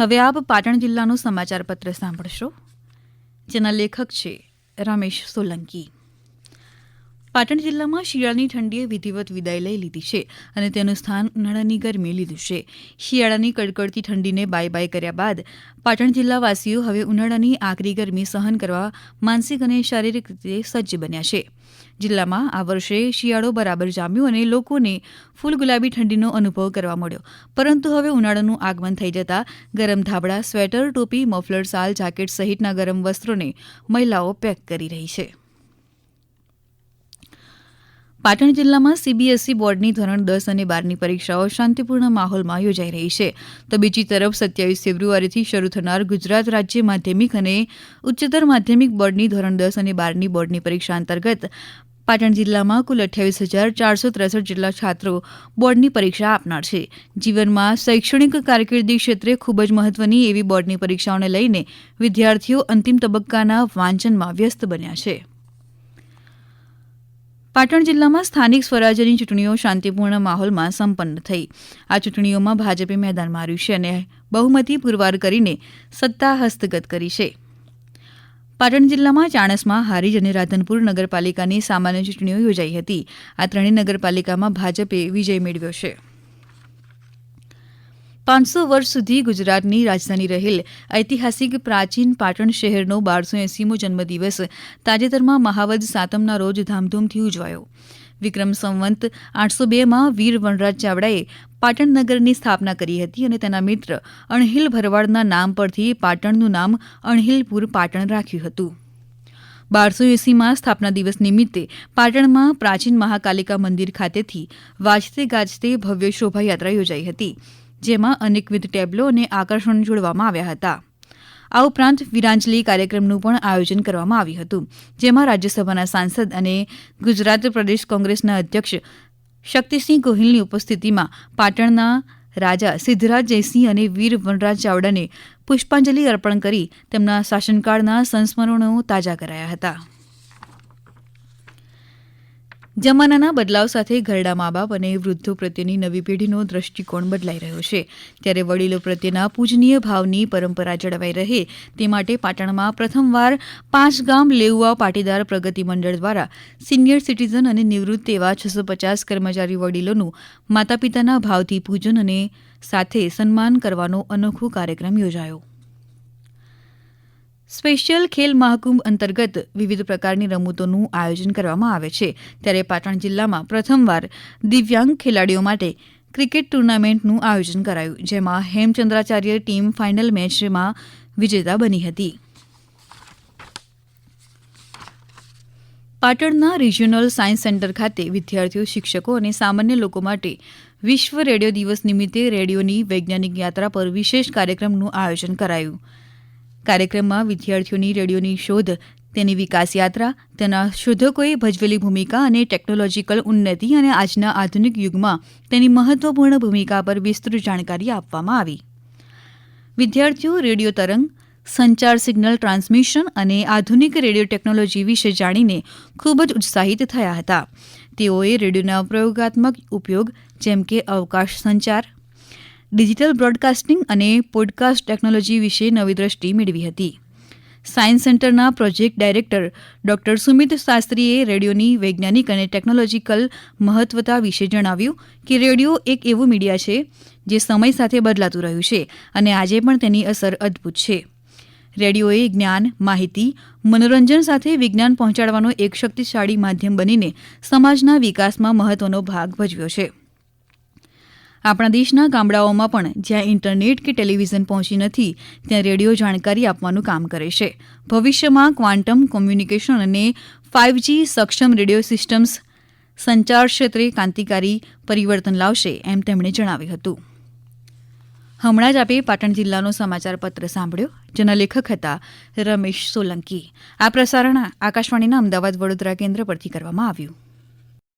હવે આપ પાટણ જિલ્લાનું સમાચાર પત્ર સાંભળશો, જેના લેખક છે રમેશ સોલંકી. પાટણ જિલ્લામાં શિયાળાની ઠંડીએ વિધિવત વિદાય લઈ લીધી છે અને તેનું સ્થાન ઉનાળાની ગરમી લીધું છે. શિયાળાની કડકડતી ઠંડીને બાય બાય કર્યા બાદ પાટણ જિલ્લાવાસીઓ હવે ઉનાળાની આકરી ગરમી સહન કરવા માનસિક અને શારીરિક રીતે સજ્જ બન્યા છે. જિલ્લામાં આ વર્ષે શિયાળો બરાબર જામ્યો અને લોકોને ફૂલ ગુલાબી ઠંડીનો અનુભવ કરવા મળ્યો. પરંતુ હવે ઉનાળાનું આગમન થઈ જતાં ગરમ ધાબળા, સ્વેટર, ટોપી, મફલર શાલ જાકેટ સહિતના ગરમ વસ્ત્રોને મહિલાઓ પેક કરી રહી છે. પાટણ જિલ્લામાં સીબીએસઈ બોર્ડની ધોરણ દસ અને બારની પરીક્ષાઓ શાંતિપૂર્ણ માહોલમાં યોજાઈ રહી છે. તો બીજી તરફ સત્યાવીસ ફેબ્રુઆરીથી શરૂ થનાર ગુજરાત રાજ્ય માધ્યમિક અને ઉચ્ચતર માધ્યમિક બોર્ડની ધોરણ દસ અને બારની બોર્ડની પરીક્ષા અંતર્ગત પાટણ જિલ્લામાં કુલ અઠ્યાવીસ હજાર ચારસો ત્રેસઠ જેટલા છાત્રો બોર્ડની પરીક્ષા આપનાર છે. જીવનમાં શૈક્ષણિક કારકિર્દી ક્ષેત્રે ખૂબ જ મહત્વની એવી બોર્ડની પરીક્ષાઓને લઈને વિદ્યાર્થીઓ અંતિમ તબક્કાના વાંચનમાં વ્યસ્ત બન્યા છે. પાટણ જિલ્લામાં સ્થાનિક સ્વરાજ્યની ચૂંટણીઓ શાંતિપૂર્ણ માહોલમાં સંપન્ન થઈ. આ ચૂંટણીઓમાં ભાજપે મેદાન માર્યું છે અને બહુમતી પુરવાર કરીને સત્તા હસ્તગત કરી છે. પાટણ જિલ્લામાં ચાણસમાં હારીજ અને રાધનપુર નગરપાલિકાની સામાન્ય ચૂંટણીઓ યોજાઈ હતી. આ ત્રણેય નગરપાલિકામાં ભાજપે વિજય મેળવ્યો છે. પાંચસો વર્ષ સુધી ગુજરાતની રાજધાની રહેલ ઐતિહાસિક પ્રાચીન પાટણ શહેરનો બારસો એસીમો જન્મદિવસ તાજેતરમાં મહાવદ સાતમના રોજ ધામધૂમથી ઉજવાયો. વિક્રમ સંવંત આઠસો બેમાં વીર વનરાજ ચાવડાએ પાટણ નગરની સ્થાપના કરી હતી અને તેના મિત્ર અણહિલ ભરવાડના નામ પરથી પાટણનું નામ અણહિલપુર પાટણ રાખ્યું હતું. બારસો એસીમાં સ્થાપના દિવસ નિમિત્તે પાટણમાં પ્રાચીન મહાકાલિકા મંદિર ખાતેથી વાજતે ગાજતે ભવ્ય શોભાયાત્રા યોજાઈ હતી, જેમાં અનેકવિધ ટેબ્લો અને આકર્ષણ જોડવામાં આવ્યા હતા. આ ઉપરાંત વીરાંજલી કાર્યક્રમનું પણ આયોજન કરવામાં આવ્યું હતું, જેમાં રાજ્યસભાના સાંસદ અને ગુજરાત પ્રદેશ કોંગ્રેસના અધ્યક્ષ શક્તિસિંહ ગોહિલની ઉપસ્થિતિમાં પાટણના રાજા સિદ્ધરાજ જયસિંહ અને વીર વનરાજ ચાવડાને પુષ્પાંજલિ અર્પણ કરી તેમના શાસનકાળના સંસ્મરણો તાજા કરાયા હતા. જમાનાના બદલાવ સાથે ઘરડા મા બાપ અને વૃદ્ધો પ્રત્યેની નવી પેઢીનો દ્રષ્ટિકોણ બદલાઈ રહ્યો છે. ત્યારે વડીલો પ્રત્યેના પૂજનીય ભાવની પરંપરા જળવાઈ રહે તે માટે પાટણમાં પ્રથમવાર પાંચ ગામ લેઉવા પાટીદાર પ્રગતિ મંડળ દ્વારા સિનિયર સિટીઝન અને નિવૃત્ત એવા છસો પચાસ કર્મચારી વડીલોનું માતા પિતાના ભાવથી પૂજન અને સાથે સન્માન કરવાનો અનોખો કાર્યક્રમ યોજાયો. સ્પેશિયલ ખેલ મહાકુંભ અંતર્ગત વિવિધ પ્રકારની રમતોનું આયોજન કરવામાં આવે છે. ત્યારે પાટણ જિલ્લામાં પ્રથમવાર દિવ્યાંગ ખેલાડીઓ માટે ક્રિકેટ ટુર્નામેન્ટનું આયોજન કરાયું, જેમાં હેમચંદ્રાચાર્ય ટીમ ફાઇનલ મેચમાં વિજેતા બની હતી. પાટણના રિજિયોનલ સાયન્સ સેન્ટર ખાતે વિદ્યાર્થીઓ, શિક્ષકો અને સામાન્ય લોકો માટે વિશ્વ રેડિયો દિવસ નિમિત્તે રેડિયોની વૈજ્ઞાનિક યાત્રા પર વિશેષ કાર્યક્રમનું આયોજન કરાયું. કાર્યક્રમમાં વિદ્યાર્થીઓની રેડિયોની શોધ, તેની વિકાસ યાત્રા, તેના શોધકોએ ભજવેલી ભૂમિકા અને ટેકનોલોજીકલ ઉન્નતિ અને આજના આધુનિક યુગમાં તેની મહત્વપૂર્ણ ભૂમિકા પર વિસ્તૃત જાણકારી આપવામાં આવી. વિદ્યાર્થીઓ, રેડિયો તરંગ, સંચાર સિગ્નલ ટ્રાન્સમિશન અને આધુનિક રેડિયો ટેકનોલોજી વિશે જાણીને ખૂબ જ ઉત્સાહિત થયા હતા. તેઓએ રેડિયોના પ્રયોગાત્મક ઉપયોગ, જેમ કે અવકાશ સંચાર ડિજિટલ બ્રોડકાસ્ટિંગ અને પોડકાસ્ટ ટેકનોલોજી વિશે નવી દ્રષ્ટિ મેળવી હતી. સાયન્સ સેન્ટરના પ્રોજેક્ટ ડાયરેક્ટર ડોક્ટર સુમિત શાસ્ત્રીએ રેડિયોની વૈજ્ઞાનિક અને ટેકનોલોજીકલ મહત્વતા વિશે જણાવ્યું કે રેડિયો એક એવું મીડિયા છે જે સમય સાથે બદલાતું રહ્યું છે અને આજે પણ તેની અસર અદ્ભુત છે. રેડિયોએ જ્ઞાન, માહિતી, મનોરંજન સાથે વિજ્ઞાન પહોંચાડવાનો એક શક્તિશાળી માધ્યમ બનીને સમાજના વિકાસમાં મહત્વનો ભાગ ભજવ્યો છે. આપણા દેશના ગામડાઓમાં પણ જ્યાં ઇન્ટરનેટ કે ટેલિવિઝન પહોંચી નથી, ત્યાં રેડિયો જાણકારી આપવાનું કામ કરે છે. ભવિષ્યમાં ક્વાન્ટમ કોમ્યુનિકેશન અને ફાઇવજી સક્ષમ રેડિયો સિસ્ટમ્સ સંચાર ક્ષેત્રે ક્રાંતિકારી પરિવર્તન લાવશે એમ તેમણે જણાવ્યું હતું. હમણાં જ આપે પાટણ જિલ્લાનો સમાચાર પત્ર સાંભળ્યો. જેના લેખક હતા રમેશ સોલંકી. આ પ્રસારણ આકાશવાણીના અમદાવાદ વડોદરા કેન્દ્ર પરથી કરવામાં આવ્યું.